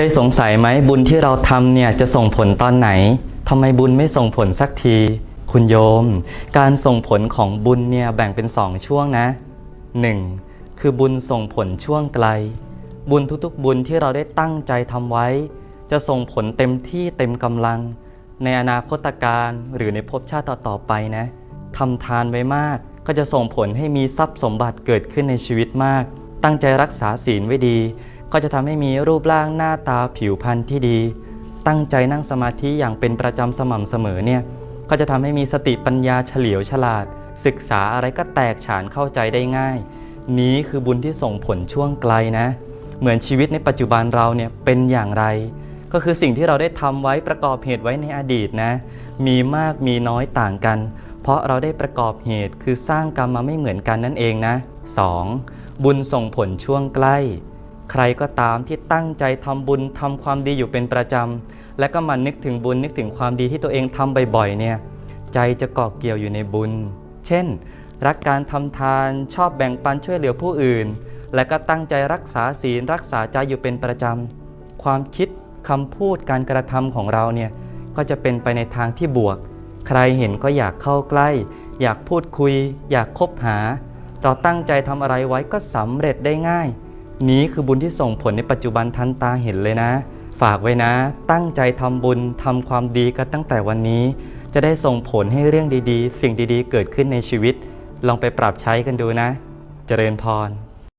เคยสงสัยไหมบุญที่เราทำเนี่ยจะส่งผลตอนไหนทำไมบุญไม่ส่งผลสักที คุณโยม การส่งผลของบุญเนี่ยแบ่งเป็นสองช่วงนะ 1. คือบุญส่งผลช่วงไกล บุญทุกๆบุญที่เราได้ตั้งใจทำไว้ จะส่งผลเต็มที่เต็มกำลัง ในอนาคตการหรือในภพชาติต่อๆไปนะทำทานไว้มากก็จะส่งผลให้มีทรัพย์สมบัติเกิดขึ้นในชีวิตมาก ตั้งใจรักษาศีลไว้ดี ก็จะทำให้มีรูปร่างหน้าตาผิวพรรณที่ดี ตั้งใจนั่งสมาธิอย่างเป็นประจำสม่ำเสมอเนี่ยก็จะทำให้มีสติปัญญาเฉลียวฉลาด ศึกษาอะไรก็แตกฉานเข้าใจได้ง่าย นี้คือบุญที่ส่งผลช่วงไกลนะ เหมือนชีวิตในปัจจุบันเราเนี่ยเป็นอย่างไร ก็คือสิ่งที่เราได้ทำไว้ประกอบเหตุไว้ในอดีตนะ มีมากมีน้อยต่างกัน เพราะเราได้ประกอบเหตุคือสร้างกรรมมาไม่เหมือนกันนั่นเองนะ 2. บุญส่งผลช่วงใกล้ ใครก็ตามที่ตั้งใจทำบุญทำความดีอยู่เป็นประจำและก็มานึกถึงบุญนึกถึงความดีที่ตัวเองทำบ่อยๆเนี่ยใจจะเกาะเกี่ยวอยู่ในบุญ เช่น รักการทำทานชอบแบ่งปันช่วยเหลือผู้อื่น และก็ตั้งใจรักษาศีลรักษาใจอยู่เป็นประจำความคิดคำพูดการกระทำของเราเนี่ยก็จะเป็นไปในทางที่บวก ใครเห็นก็อยากเข้าใกล้ อยากพูดคุย อยากคบหา เราตั้งใจทำอะไรไว้ก็สำเร็จได้ง่าย นี้คือบุญที่ส่งผลในปัจจุบันทันตาเห็นเลยนะ ฝากไว้นะ ตั้งใจทำบุญทำความดีกันตั้งแต่วันนี้ จะได้ส่งผลให้เรื่องดีๆ สิ่งดีๆ เกิดขึ้นในชีวิต ลองไปปรับใช้กันดูนะ เจริญพร